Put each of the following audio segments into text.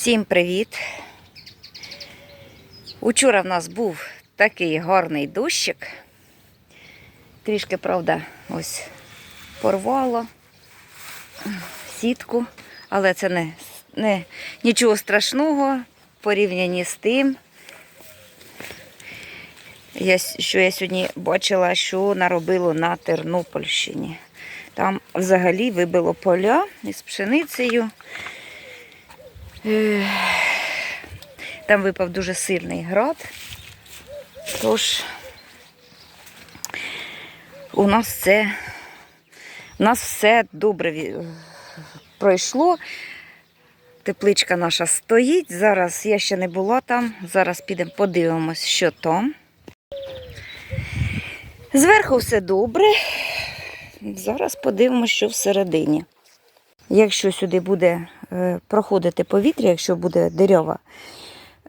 Всім привіт! Учора в нас був такий гарний дощик. Трішки, правда, ось порвало сітку, але це не, не нічого страшного в порівнянні з тим, я, що я сьогодні бачила, що наробило на Тернопільщині. Там взагалі вибило поля із пшеницею. Там випав дуже сильний град. Тож у нас це у нас все добре пройшло. Тепличка наша стоїть. Зараз я ще не була там. Зараз підемо подивимось, що там. Зверху все добре. Зараз подивимося, що всередині. Якщо сюди буде проходити повітря, якщо буде дерева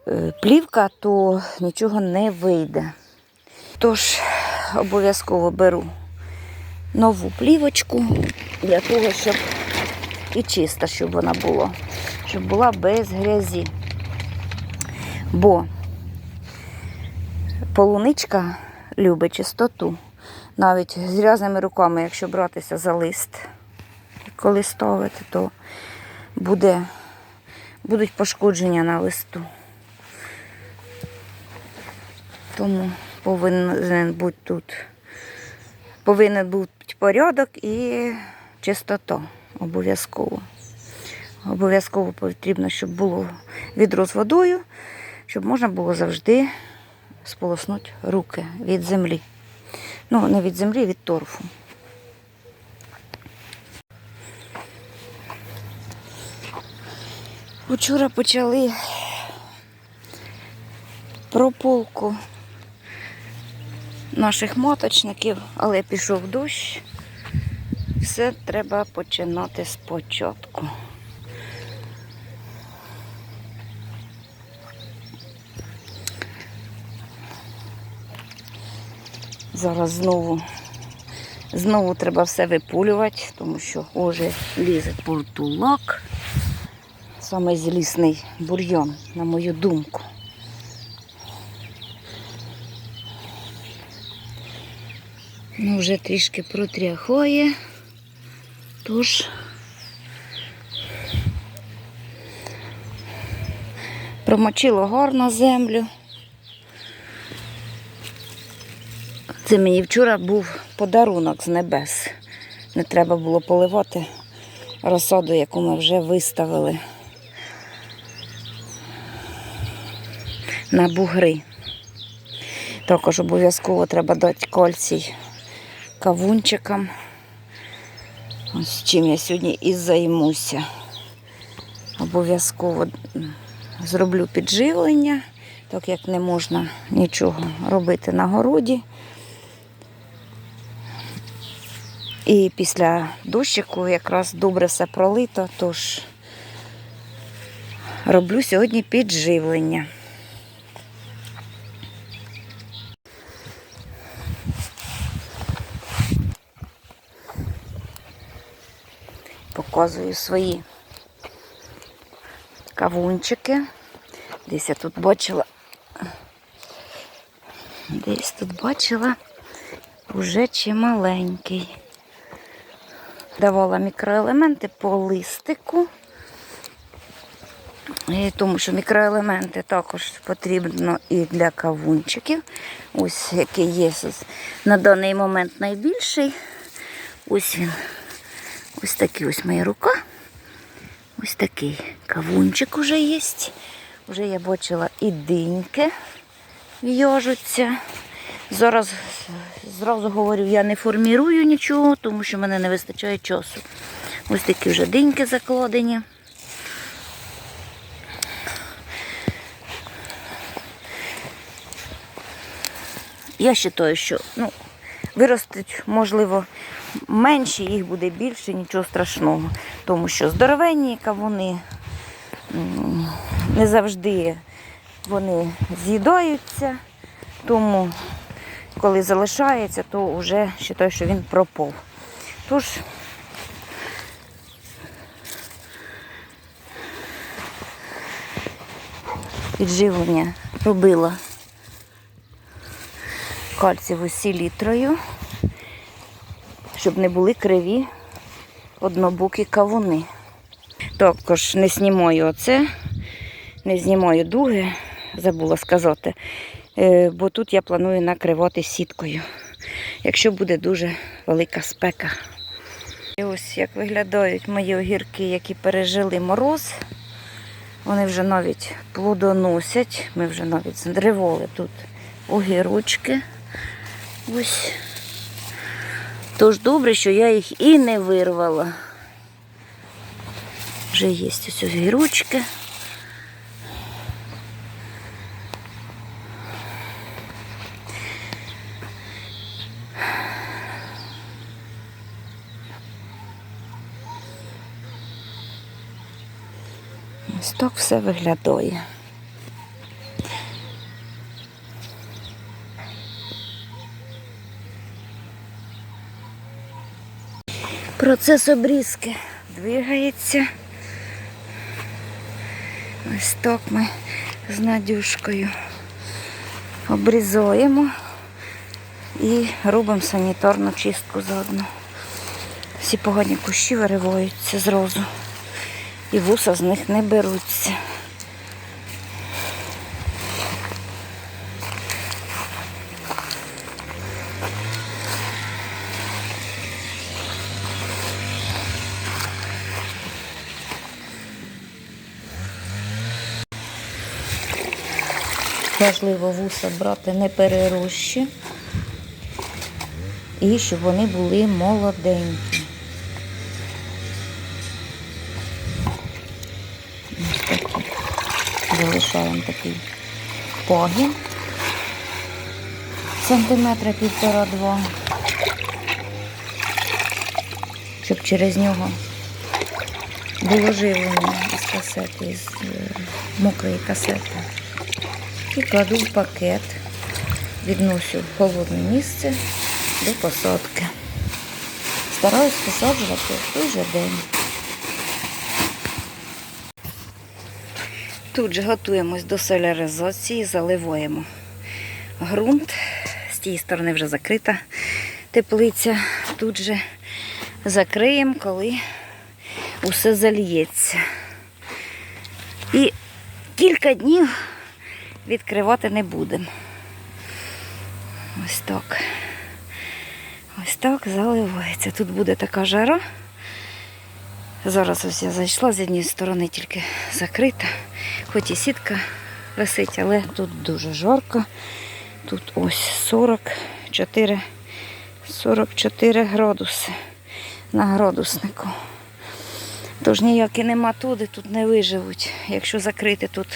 е, плівка, то нічого не вийде. Тож обов'язково беру нову плівочку для того, щоб і чиста, щоб вона була, щоб була без грязі. Бо полуничка любить чистоту. Навіть з грязними руками, якщо братися за лист, коли ставити, то буде, будуть пошкодження на листу. Тому повинен бути тут повинен бути порядок і чистота обов'язково. Обов'язково потрібно, щоб було відро з водою, щоб можна було завжди сполоснути руки від землі. Ну, не від землі, від торфу. Вчора почали прополку наших моточників, але пішов дощ. Все треба починати спочатку. Зараз знову, знову треба все випулювати, тому що вже лізе портулак. Саме злісний бур'йон, на мою думку. Ну, вже трішки протряхує, тож промочило гарно землю. Це мені вчора був подарунок з небес. Не треба було поливати розсаду, яку ми вже виставили на бугри. Також обов'язково треба дати кальцій кавунчикам. Ось чим я сьогодні і займуся. Обов'язково зроблю підживлення, так як не можна нічого робити на городі. І після дощику якраз добре все пролито, тож роблю сьогодні підживлення. Показую свої кавунчики. Десь я тут бачила. Десь тут бачила вже чималенький. Давала мікроелементи по листику. І тому що мікроелементи також потрібно і для кавунчиків. Ось який є на даний момент найбільший. Ось він. Ось такий ось моя рука. Ось такий кавунчик уже є. Вже я бачила і диньки в'яжуться. Зараз зразу говорю, я не формірую нічого, тому що мене не вистачає часу. Ось такі вже диньки закладені. Я вважаю, що ну, виростуть, можливо, менше, їх буде більше, нічого страшного. Тому що здоровенні кавуни не завжди вони з'їдаються, тому коли залишається, то вже вважаю, що він пропав. Тож підживлення робила кальціву селітрою, щоб не були криві однобокі кавуни. Також не знімаю оце, не знімаю дуги, забула сказати, е, бо тут я планую накривати сіткою, якщо буде дуже велика спека. І ось як виглядають мої огірки, які пережили мороз. Вони вже навіть плодоносять. Ми вже навіть здриволи тут огірочки. Ось. Тож добре, що я їх і не вирвала. Вже є ось огірочки. Ось так все виглядає. Процес обрізки двигається. Ось так ми з Надюшкою обрізаємо і робимо санітарну чистку заодно. Всі погані кущі вириваються зразу і вуса з них не беруться. Важливо вуса брати не перерощі і щоб вони були молоденькі. Ось такі. Залишаємо такий погін. Сантиметра півтора-два. Щоб через нього було живлення із касети, із е, мокрої касети. І кладу в пакет, відношу в холодне місце до посадки. Стараюсь посаджувати в той же день. Тут же готуємось до соляризації, заливаємо ґрунт. З тієї сторони вже закрита теплиця. Тут же закриємо, коли усе зальється. І кілька днів відкривати не будемо. Ось так. Ось так заливається. Тут буде така жара. Зараз ось я зайшла з однієї сторони, тільки закрита. Хоч і сітка висить, але тут дуже жарко. Тут ось 44, 44 градуси на градуснику. Тож ніякі нема туди, тут не виживуть. Якщо закрити тут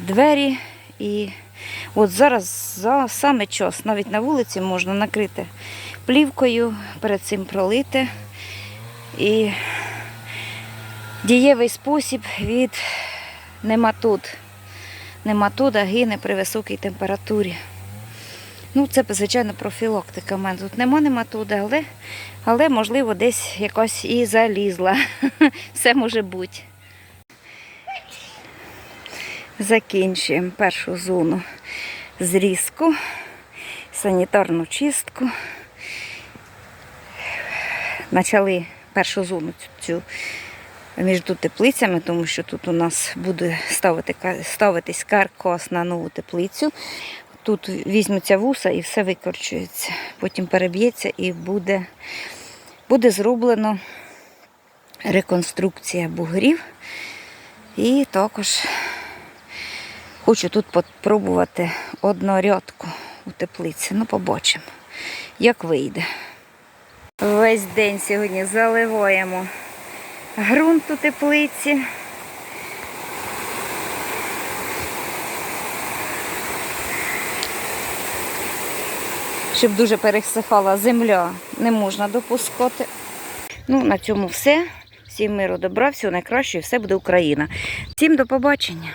двері і от зараз за саме час, навіть на вулиці можна накрити плівкою, перед цим пролити. І дієвий спосіб від нематод. Нематода гине при високій температурі. Ну, це, звичайно, профілактика. У мене тут нема нематоди, але, але можливо, десь якось і залізла. Все може бути. Закінчуємо першу зону зрізку, санітарну чистку. Почали першу зону цю між теплицями, тому що тут у нас буде ставити, ставитись каркас на нову теплицю. Тут візьмуться вуса і все викорчується. Потім переб'ється і буде, буде зроблено реконструкція бугрів. І також хочу тут спробувати однорядку у теплиці. Ну, побачимо, як вийде. Весь день сьогодні заливаємо ґрунт у теплиці. Щоб дуже пересихала земля, не можна допускати. Ну, на цьому все. Всім миру добра, всього найкращого, і все буде Україна. Всім до побачення.